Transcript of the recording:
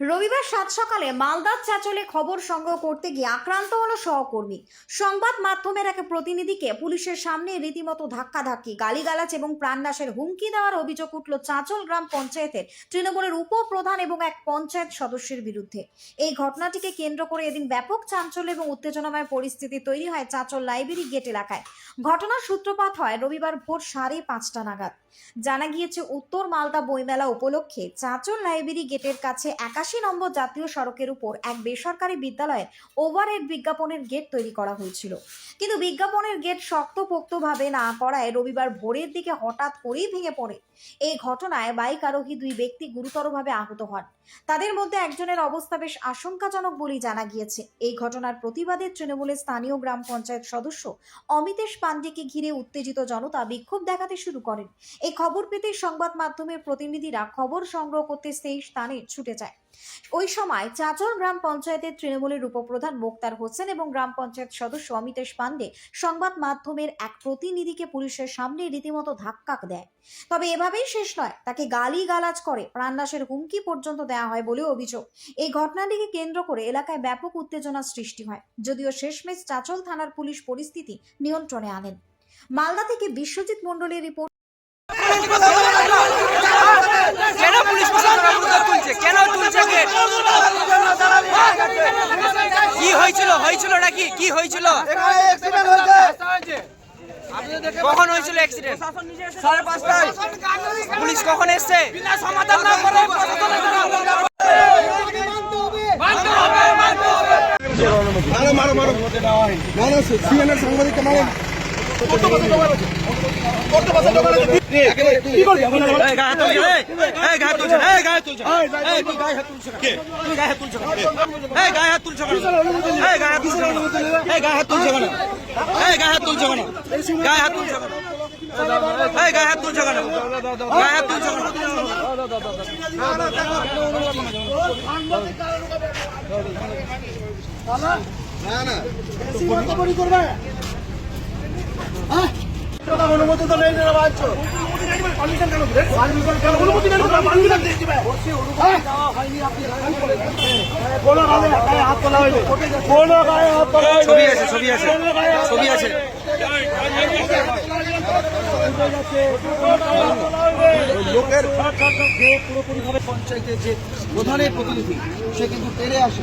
রবিবার সাত সকালে মালদার চাচলে খবর সংগ্রহ করতে গিয়ে আক্রান্ত হলো সহকর্মী। সংবাদ মাধ্যমের এক প্রতিনিধিকে পুলিশের সামনে রীতিমতো ধাক্কাধাক্কি, গালিগালাজ এবং প্রাণনাশের হুমকি দেওয়ার অভিযোগ উঠল চাঁচল গ্রাম পঞ্চায়েতের তৃণমূলের উপপ্রধান এবং এক পঞ্চায়েত সদস্যের বিরুদ্ধে। এই ঘটনাটিকে কেন্দ্র করে এদিন ব্যাপক চাঞ্চল্য এবং উত্তেজনাময় পরিস্থিতি তৈরি হয় চাঁচল লাইব্রেরি গেট এলাকায়। ঘটনার সূত্রপাত হয় রবিবার ভোর সাড়ে পাঁচটা নাগাদ। জানা গিয়েছে, উত্তর মালদা বইমেলা উপলক্ষে চাঁচল লাইব্রেরি গেটের কাছে একাশি নম্বর জাতীয় সড়কের উপর এক বেসরকারি বিদ্যালয়ে ওভারহেড বিজ্ঞাপনের গেট তৈরি করা হয়েছিল। কিন্তু বিজ্ঞাপনের গেট শক্তপোক্তভাবে না করায় রবিবার ভোরের দিকে হঠাৎ করেই ভেঙে পড়ে। এই ঘটনায় বাইক আরোহী দুই ব্যক্তি গুরুতরভাবে আহত হন। তাদের মধ্যে একজনের অবস্থা বেশ আশঙ্কাজনক বলেই জানা গিয়েছে। এই ঘটনার প্রতিবাদে তৃণমূলের স্থানীয় গ্রাম পঞ্চায়েত সদস্য অমিতেশ পাণ্ডেকে ঘিরে উত্তেজিত জনতা বিক্ষোভ দেখাতে শুরু করেন। এই খবর পেতে সংবাদ মাধ্যমের প্রতিনিধিরা খবর সংগ্রহ করতে সেই স্থানে ছুটে যায়। ওই সময় চাচল গ্রাম পঞ্চায়েতের তৃণমূলের উপপ্রধান মোক্তার হোসেন এবং গ্রাম পঞ্চায়েত সদস্য অমিতেশ পাণ্ডে সংবাদ মাধ্যমের এক প্রতিনিধিকে পুলিশের সামনে রীতিমতো ধাক্কা দেয়। তবে এভাবেই শেষ নয়, তাকে গালি গালাজ করে, প্রাণনাশের হুমকি পর্যন্ত দেওয়া হয় বলে অভিযোগ। এই ঘটনাটিকে কেন্দ্র করে এলাকায় ব্যাপক উত্তেজনা সৃষ্টি হয়। যদিও শেষমেশ চাচল থানার পুলিশ পরিস্থিতি নিয়ন্ত্রণে আনেন মালদা থেকে বিশ্বজিৎ মণ্ডলের রিপোর্ট কেন পুলিশ তুলছে কেন তুলছে কি হয়েছিল হয়েছিল নাকি কি হয়েছিল কখন হয়েছিল অ্যাক্সিডেন্ট সাড়ে পাঁচটায় পুলিশ কখন এসছে সমাধান না করে মারো মারো মারো মারো সিএনএর সাংবাদিককে মারো না না সীমান্তবরি করবে হ্যাঁ তোরা অনুমতি তো নেই ছবি আছে ছবি আছে ছবি আছে। লোকের যে পুরোপুরিভাবে পঞ্চায়েতের যে প্রধানের প্রতিনিধি সে কিন্তু তেরে আসে।